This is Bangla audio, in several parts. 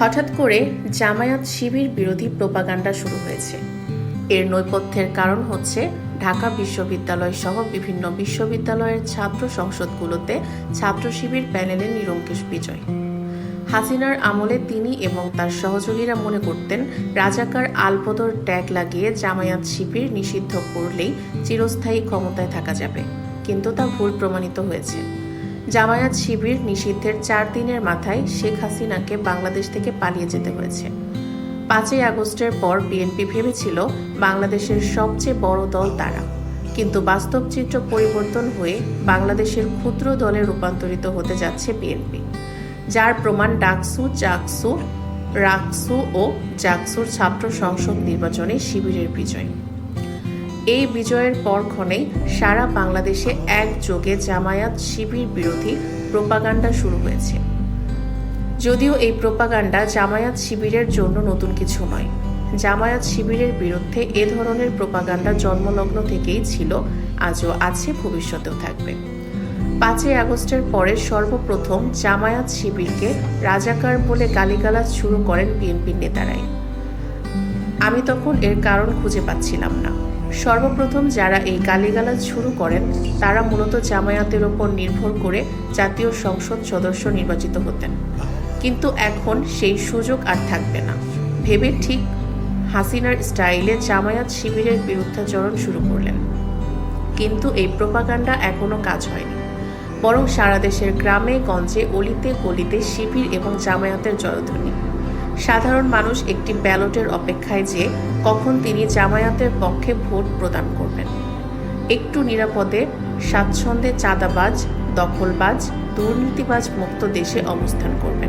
হঠাৎ করে জামায়াত শিবির বিরোধী প্রোপাগান্ডা শুরু হয়েছে। এর নৈপথ্যের কারণ হচ্ছে ঢাকা বিশ্ববিদ্যালয় সহ বিভিন্ন বিশ্ববিদ্যালয়ের ছাত্র সংসদগুলোতে ছাত্র শিবির প্যানেলের নিরঙ্কেশ বিজয়। হাসিনার আমলে তিনি এবং তার সহযোগীরা মনে করতেন, রাজাকার আলবদর ট্যাগ লাগিয়ে জামায়াত শিবির নিষিদ্ধ করলেই চিরস্থায়ী ক্ষমতায় থাকা যাবে। কিন্তু তা ভুল প্রমাণিত হয়েছে। জামায়াত শিবির নিষিদ্ধের চার দিনের মাথায় শেখ হাসিনাকে বাংলাদেশ থেকে পালিয়ে যেতে হয়েছে। পাঁচই আগস্টের পর বিএনপি ভেবেছিল বাংলাদেশের সবচেয়ে বড় দল তারা। কিন্তু বাস্তব চিত্র পরিবর্তন হয়ে বাংলাদেশের ক্ষুদ্র দলে রূপান্তরিত হতে যাচ্ছে বিএনপি। যার প্রমাণ ডাকসু, জাকসু, রাকসু ও জাকসুর ছাত্র সংসদ নির্বাচনে শিবিরের বিজয়। এই বিজয়ের পরক্ষণেই সারা বাংলাদেশে একযোগে জামায়াত শিবির বিরোধী প্রোপাগান্ডা শুরু হয়েছে। যদিও এই প্রোপাগান্ডা জামায়াত শিবিরের জন্য নতুন কিছু নয়। জামায়াত শিবিরের বিরুদ্ধে এ ধরনের প্রোপাগান্ডা জন্মলগ্ন থেকেই ছিল, আজও আছে, ভবিষ্যতেও থাকবে। পাঁচই আগস্টের পরে সর্বপ্রথম জামায়াত শিবিরকে রাজাকার বলে গালিগালাজ শুরু করেন বিএনপির নেতারাই। আমি তখন এর কারণ খুঁজে পাচ্ছিলাম না। সর্বপ্রথম যারা এই গালিগালাজ শুরু করেন, তারা মূলত জামায়াতের ওপর নির্ভর করে জাতীয় সংসদ সদস্য নির্বাচিত হতেন। কিন্তু এখন সেই সুযোগ আর থাকবে না। ভেবে ঠিক হাসিনার স্টাইলে জামায়াত শিবিরের বিরুদ্ধাচরণ শুরু করলেন। কিন্তু এই প্রোপাগান্ডা এখনও কাজ হয়নি। বরং সারা দেশের গ্রামে, গঞ্জে, অলিতে, গলিতে শিবির এবং জামায়াতের জয়ধ্বনি। সাধারণ মানুষ একটি ব্যালটের অপেক্ষায় যে কখন তিনি জামায়াতের পক্ষে ভোট প্রদান করবেন। একটু নিরাপদে স্বাচ্ছন্দ্যে চাঁদাবাজ, দখলবাজ, দুর্নীতিবাজ মুক্ত দেশে অবস্থান করবেন।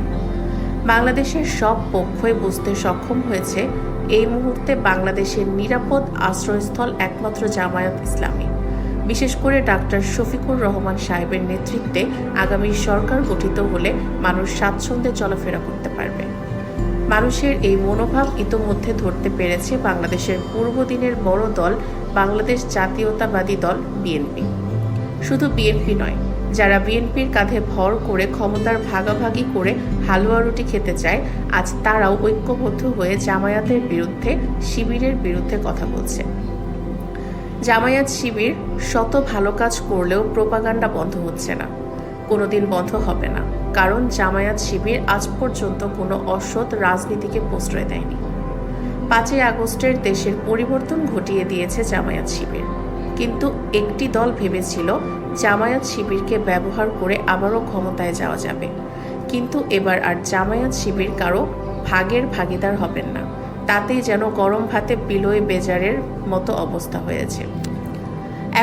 বাংলাদেশের সব পক্ষই বুঝতে সক্ষম হয়েছে এই মুহূর্তে বাংলাদেশের নিরাপদ আশ্রয়স্থল একমাত্র জামায়াত ইসলামী। বিশেষ করে ডাক্তার শফিকুর রহমান সাহেবের নেতৃত্বে আগামী সরকার গঠিত হলে মানুষ স্বাচ্ছন্দ্যে চলাফেরা করতে পারবে। মানুষের এই মনোভাব ইতোমধ্যে ধরতে পেরেছে বাংলাদেশের পূর্বদিনের বড় দল বাংলাদেশ জাতীয়তাবাদী দল বিএনপি। শুধু বিএনপি নয়, যারা বিএনপির কাঁধে ভর করে ক্ষমতার ভাগাভাগি করে হালুয়া রুটি খেতে চায়, আজ তারাও ঐক্যবদ্ধ হয়ে জামায়াতের বিরুদ্ধে, শিবিরের বিরুদ্ধে কথা বলছে। জামায়াত শিবির শত ভালো কাজ করলেও প্রোপাগান্ডা বন্ধ হচ্ছে না। কোনোদিন বন্ধ হবে না। কারণ জামায়াত শিবির আজ পর্যন্ত কোনো অসৎ রাজনীতিকে প্রশ্রয় দেয়নি। পাঁচই আগস্টের দেশের পরিবর্তন ঘটিয়ে দিয়েছে জামায়াত শিবির। কিন্তু একটি দল ভেবেছিল জামায়াত শিবিরকে ব্যবহার করে আবারও ক্ষমতায় যাওয়া যাবে। কিন্তু এবার আর জামায়াত শিবির কারও ভাগের ভাগিদার হবেন না। তাতেই যেন গরম ভাতে বিলোয় বেজারের মতো অবস্থা হয়েছে।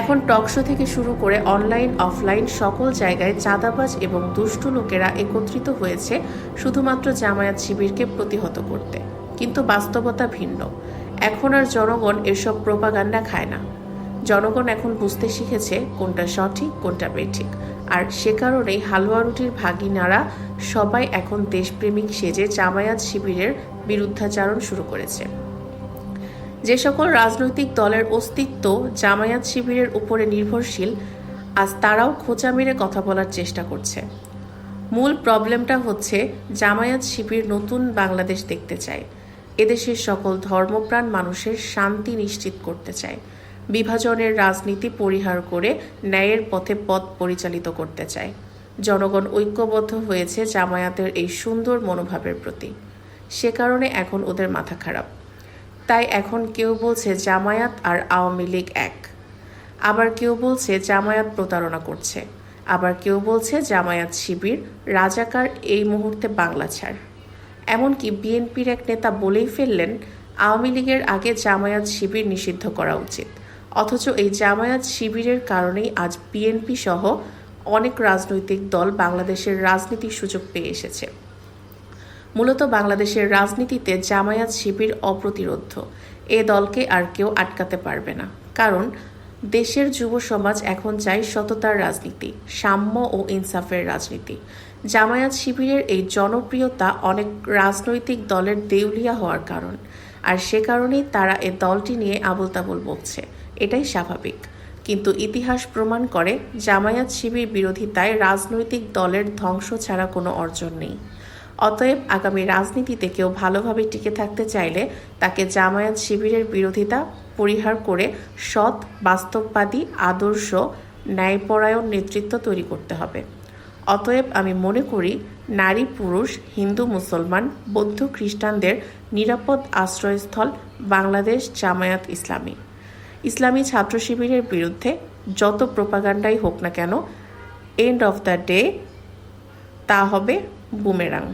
এখন টকশো থেকে শুরু করে অনলাইন, অফলাইন সকল জায়গায় চাঁদাবাজ এবং দুষ্টু লোকেরা একত্রিত হয়েছে শুধুমাত্র জামায়াত শিবিরকে প্রতিহত করতে। কিন্তু বাস্তবতা ভিন্ন। এখন আর জনগণ এসব প্রোপাগান্ডা খায় না। জনগণ এখন বুঝতে শিখেছে কোনটা সঠিক, কোনটা বেঠিক। আর সে কারণেই হালুয়া রুটির ভাগিনারা সবাই এখন দেশপ্রেমিক সেজে জামায়াত শিবিরের বিরুদ্ধাচারণ শুরু করেছে। যে সকল রাজনৈতিক দলের অস্তিত্ব জামায়াত শিবিরের উপরে নির্ভরশীল, আজ তারাও খোঁচা মেরে কথা বলার চেষ্টা করছে। মূল প্রবলেমটা হচ্ছে জামায়াত শিবির নতুন বাংলাদেশ দেখতে চায়। এদেশের সকল ধর্মপ্রাণ মানুষের শান্তি নিশ্চিত করতে চায়। বিভাজনের রাজনীতি পরিহার করে ন্যায়ের পথে পথ পরিচালিত করতে চায়। জনগণ ঐক্যবদ্ধ হয়েছে জামায়াতের এই সুন্দর মনোভাবের প্রতি। সে কারণে এখন ওদের মাথা খারাপ। তাই এখন কেউ বলছে জামায়াত আর আওয়ামী লীগ এক। আবার কেউ বলছে জামায়াত প্রতারণা করছে। আবার কেউ বলছে জামায়াত শিবির, রাজাকার এই মুহূর্তে বাংলা ছাড়। এমনকি বিএনপির এক নেতা বলেই ফেললেন, আওয়ামী লীগের আগে জামায়াত শিবির নিষিদ্ধ করা উচিত। অথচ এই জামায়াত শিবিরের কারণেই আজ বিএনপি সহ অনেক রাজনৈতিক দল বাংলাদেশের রাজনীতির সুযোগ পেয়ে এসেছে। মূলত বাংলাদেশের রাজনীতিতে জামায়াত শিবির অপ্রতিরোধ্য। এ দলকে আর কেউ আটকাতে পারবে না। কারণ, দেশের যুব সমাজ এখন চায় সততার রাজনীতি, সাম্য ও ইনসাফের রাজনীতি। জামায়াত শিবিরের এই জনপ্রিয়তা অনেক রাজনৈতিক দলের দেউলিয়া হওয়ার কারণ। আর সে কারণেই তারা এ দলটি নিয়ে আবল তাবল বকছে। এটাই স্বাভাবিক। কিন্তু ইতিহাস প্রমাণ করে, জামায়াত শিবির বিরোধিতায় রাজনৈতিক দলের ধ্বংস ছাড়া কোনো অর্জন নেই। অতএব আগামী রাজনীতিতে কেউ ভালোভাবে টিকে থাকতে চাইলে তাকে জামায়াত শিবিরের বিরোধিতা পরিহার করে সৎ, বাস্তববাদী, আদর্শ, ন্যায়পরায়ণ নেতৃত্ব তৈরি করতে হবে। অতএব আমি মনে করি নারী, পুরুষ, হিন্দু, মুসলমান, বৌদ্ধ খ্রিস্টানদের নিরাপদ আশ্রয়স্থল বাংলাদেশ জামায়াত ইসলামী। ইসলামী ছাত্র শিবিরের বিরুদ্ধে যত প্রোপাগান্ডাই হোক না কেন এন্ড অফ দ্য ডে তা হবে বুমেরাং।